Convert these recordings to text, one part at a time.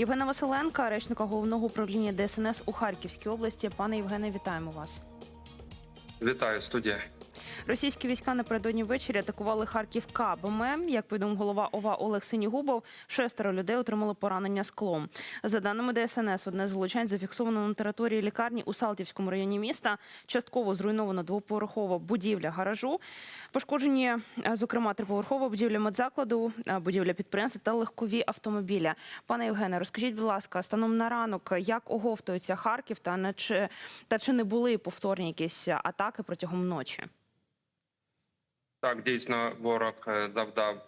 Євгена Василенка, речника головного управління ДСНС у Харківській області. Пане Євгене, вітаємо вас. Вітаю, студія. Російські війська напередодні ввечері атакували Харків кабами. Як повідомив голова ОВА Олег Синігубов, шестеро людей отримали поранення склом. За даними ДСНС, одне з влучань зафіксовано на території лікарні у Салтівському районі міста. Частково зруйновано двоповерхова будівля гаражу. Пошкоджені, е, зокрема, триповерхова будівля медзакладу, е, будівля підприємства та легкові автомобіля. Пане Євгене, розкажіть, будь ласка, станом на ранок, як оговтується Харків та не чи та чи не були повторні якісь атаки протягом ночі? Так, дійсно, ворог е, завдав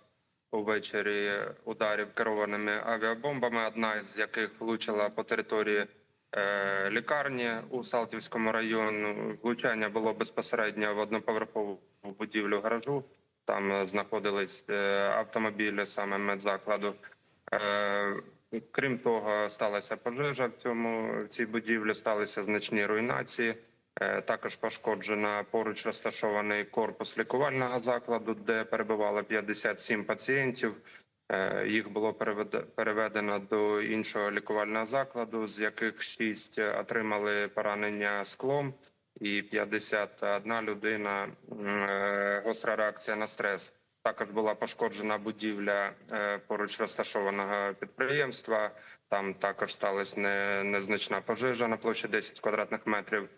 увечері ударів керованими авіабомбами, одна з яких влучила по території е, лікарні у Салтівському районі. Влучання було безпосередньо в одноповерхову будівлю гаражу. Там е, знаходились автомобілі саме медзакладу. Крім того, сталася пожежа в цьому в цій будівлі, сталися значні руйнації. Е, Також пошкоджена поруч розташований корпус лікувального закладу, де перебувало 57 пацієнтів. Е, Їх було перевед- переведено до іншого лікувального закладу, з яких 6 отримали поранення склом, і 51 людина е, гостра реакція на стрес. Також була пошкоджена будівля поруч розташованого підприємства. Там також сталася незначна пожежа на площі 10 квадратних метрів.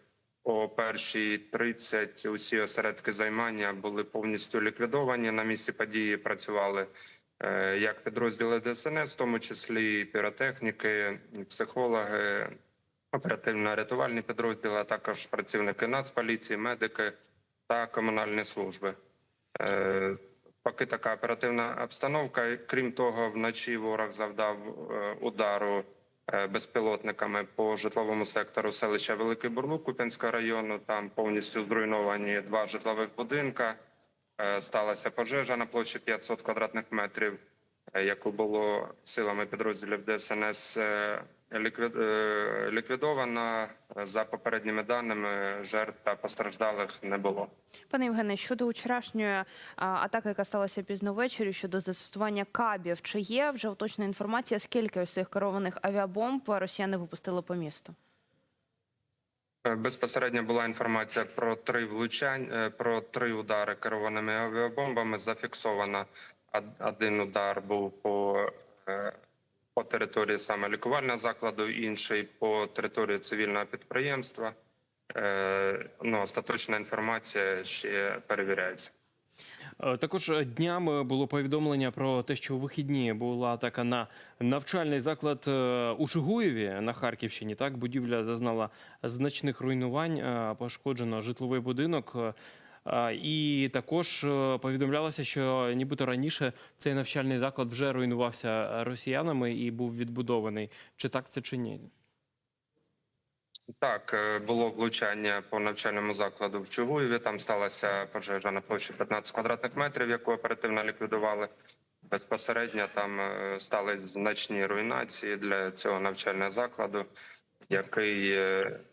О першій 30 усі осередки займання були повністю ліквідовані. На місці події працювали е, як підрозділи ДСНС, в тому числі піротехніки, психологи, оперативно-рятувальні підрозділи, а також працівники Нацполіції, медики та комунальні служби. Е, Поки така оперативна обстановка. Крім того, вночі ворог завдав е, удару безпілотниками по житловому сектору селища Великий Бурлук Куп'янського району. Там повністю зруйновані два житлових будинка. Е, Сталася пожежа на площі 500 квадратних метрів, е, яку було силами підрозділів ДСНС е, ліквід- е. За попередніми даними, жертв та постраждалих не було. Пане Євгене, щодо вчорашньої атаки, яка сталася пізно ввечері, щодо застосування кабів, чи є вже уточна інформація, скільки ось цих керованих авіабомб росіяни випустили по місту? Е, Безпосередньо була інформація про три влучань, е, про три удари керованими авіабомбами. Зафіксовано Од- один удар був по, території саме лікувального закладу, інший по території цивільного підприємства. Е, Ну, остаточна інформація ще перевіряється. Е, Також днями було повідомлення про те, що у вихідні була атака на навчальний заклад е, у Чугуєві на Харківщині. Так, будівля зазнала значних руйнувань, пошкоджено житловий будинок. І також е, повідомлялося, що нібито раніше цей навчальний заклад вже руйнувався росіянами і був відбудований. Чи так це чи ні? Так, е, було влучання по навчальному закладу в Чугуєві. Там сталася пожежа на площі 15 квадратних метрів, яку оперативно ліквідували. Безпосередньо там е, стали значні руйнації для цього навчального закладу, який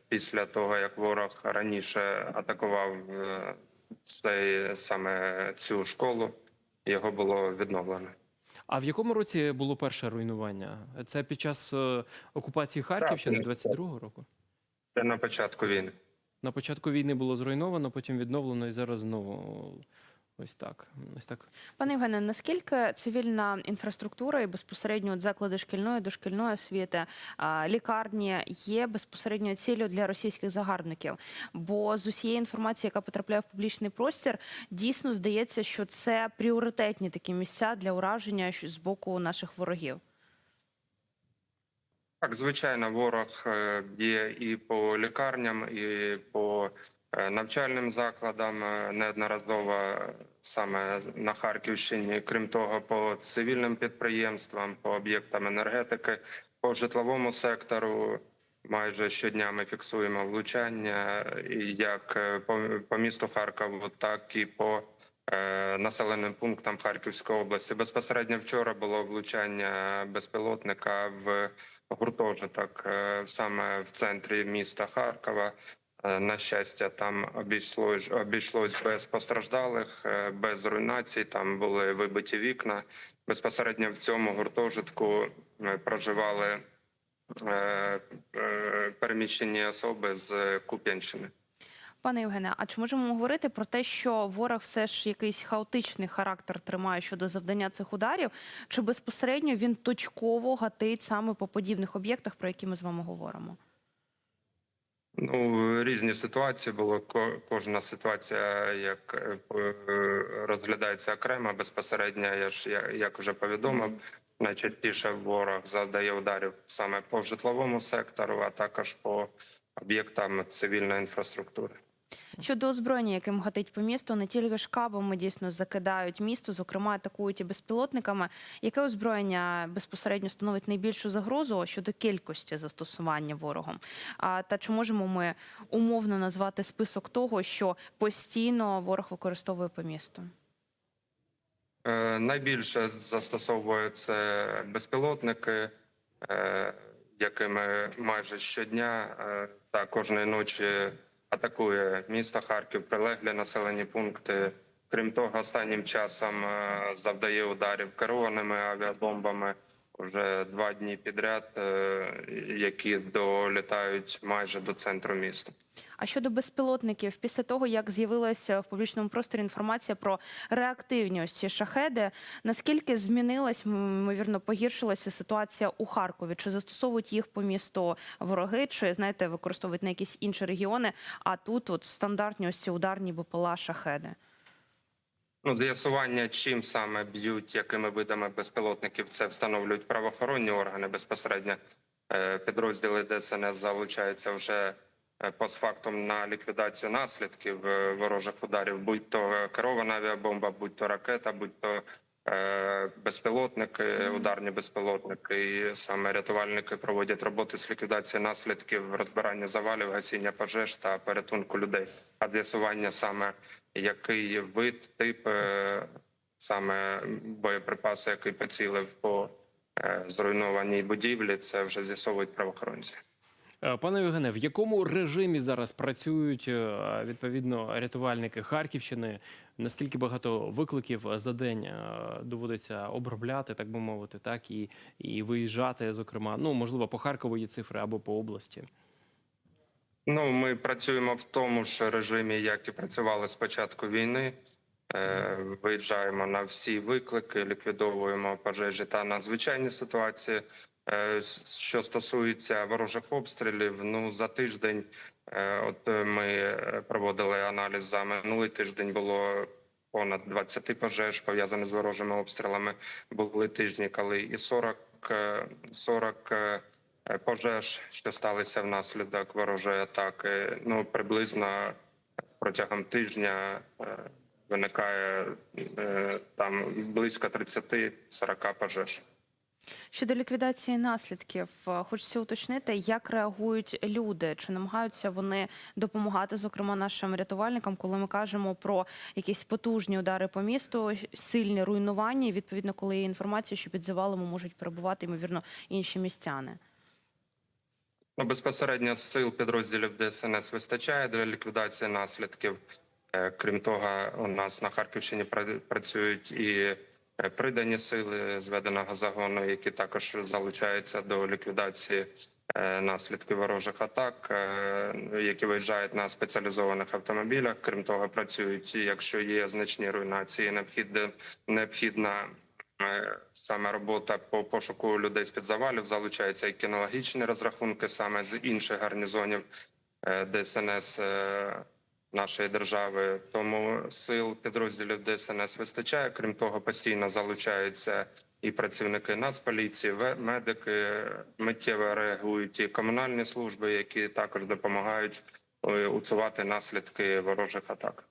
після того як ворог раніше атакував цей саме цю школу, його було відновлено. А в якому році було перше руйнування? Це під час е, окупації Харківщини Так, 22-го року? Це на початку війни. На початку війни було зруйновано, потім відновлено і зараз знову ось так. Ось так. Пане Євгене, наскільки цивільна інфраструктура і безпосередньо от заклади шкільної дошкільної освіти, лікарні є безпосередньо ціллю для російських загарбників? Бо з усієї інформації, яка потрапляє в публічний простір, дійсно здається, що це пріоритетні такі місця для ураження з боку наших ворогів. Так, звичайно, ворог е, є і по лікарням, і по навчальним закладам е, неодноразово е, саме на Харківщині. Крім того, по цивільним підприємствам, по об'єктам енергетики, по житловому сектору. Майже щодня ми фіксуємо влучання як е, по, місту Харкову, так і по е, населеним пунктам Харківської області. Безпосередньо вчора було влучання безпілотника в гуртожиток е, саме в центрі міста Харкова. Е, На щастя, там обійшлось обійшлось без постраждалих, е, без руйнацій. Там були вибиті вікна. Безпосередньо в цьому гуртожитку е, проживали переміщені особи з Куп'янщини. Пане Євгене, а чи можемо говорити про те, що ворог все ж якийсь хаотичний характер тримає щодо завдання цих ударів? Чи безпосередньо він точково гатить саме по подібних об'єктах, про які ми з вами говоримо? Ну, різні ситуації було. Ко- Кожна ситуація як е, е, розглядається окремо, безпосередньо. Я ж як вже повідомив, найчастіше ворог завдає ударів саме по житловому сектору, а також по об'єктам цивільної інфраструктури. Щодо озброєння, яким гатить по місту, не тільки ж кабами дійсно закидають місто, зокрема атакують і безпілотниками. Яке озброєння безпосередньо становить найбільшу загрозу щодо кількості застосування ворогом? А та чи можемо ми умовно назвати список того, що постійно ворог використовує по місту? Е, Найбільше застосовує це безпілотники, е, якими майже щодня е, та кожної ночі атакує місто Харків, прилеглі населені пункти. Крім того, останнім часом е, завдає ударів керованими авіабомбами вже два дні підряд, е, які долітають майже до центру міста. А щодо безпілотників, після того як з'явилася в публічному просторі інформація про реактивні ось ці шахеди, наскільки змінилась, ймовірно, погіршилася ситуація у Харкові? Чи застосовують їх по місту вороги, чи знаєте, використовують на якісь інші регіони? А тут от стандартні ось ці ударні БПЛА шахеди. Ну, з'ясування, чим саме б'ють, якими видами безпілотників, це встановлюють правоохоронні органи безпосередньо. Е, Підрозділи ДСНС залучаються вже е, постфактум на ліквідацію наслідків е, ворожих ударів, будь то керована авіабомба, будь то ракета, будь то безпілотники, ударні безпілотники. І саме рятувальники проводять роботи з ліквідації наслідків, розбирання завалів, гасіння пожеж та порятунку людей. А з'ясування саме який вид, тип е, саме боєприпасу, який поцілив по е, зруйнованій будівлі, це вже з'ясовують правоохоронці. Е, Пане Євгене, в якому режимі зараз працюють е, відповідно рятувальники Харківщини? Наскільки багато викликів за день е, доводиться обробляти, так би мовити, так і, і виїжджати, зокрема, ну можливо, по Харкову є цифри або по області. Ну, ми працюємо в тому ж режимі, як і працювали з початку війни. Е, Виїжджаємо на всі виклики, ліквідовуємо пожежі та надзвичайні ситуації. Е, Що стосується ворожих обстрілів, ну за тиждень, е, от е, ми проводили аналіз за минулий тиждень. Було понад 20 пожеж пов'язаних з ворожими обстрілами. Були тижні, коли і 40, е, 40 е, е, пожеж, що сталися внаслідок ворожої атаки. Ну приблизно протягом тижня виникає там близько 30-40 пожеж. Щодо ліквідації наслідків, е, хочеться уточнити, як реагують люди, чи намагаються вони допомагати, зокрема нашим рятувальникам, коли ми кажемо про якісь потужні удари по місту, сильні руйнування. і, Відповідно, коли є інформація, що під завалами можуть перебувати ймовірно інші містяни. Ну, безпосередньо сил підрозділів ДСНС вистачає для ліквідації наслідків. Е, Крім того, у нас на Харківщині пра- працюють і придані сили зведеного загону, які також залучаються до ліквідації е, наслідків ворожих атак, е, які виїжджають на спеціалізованих автомобілях. Крім того, працюють, якщо є значні руйнації, необхідна необхідна саме робота по пошуку людей з під завалів залучаються і кінологічні розрахунки саме з інших гарнізонів е, ДСНС нашої держави. Тому сил підрозділів ДСНС вистачає. Крім того, постійно залучаються і працівники Нацполіції, медики миттєво реагують і комунальні служби, які також допомагають е, усувати наслідки ворожих атак.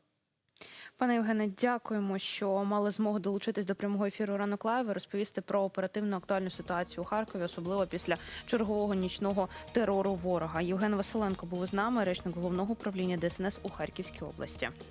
Пане Євгене, дякуємо, що мали змогу долучитись до прямого ефіру ранок лайв розповісти про оперативну актуальну ситуацію у Харкові, особливо після чергового нічного терору ворога. Євген Василенко був з нами, речник головного управління ДСНС у Харківській області.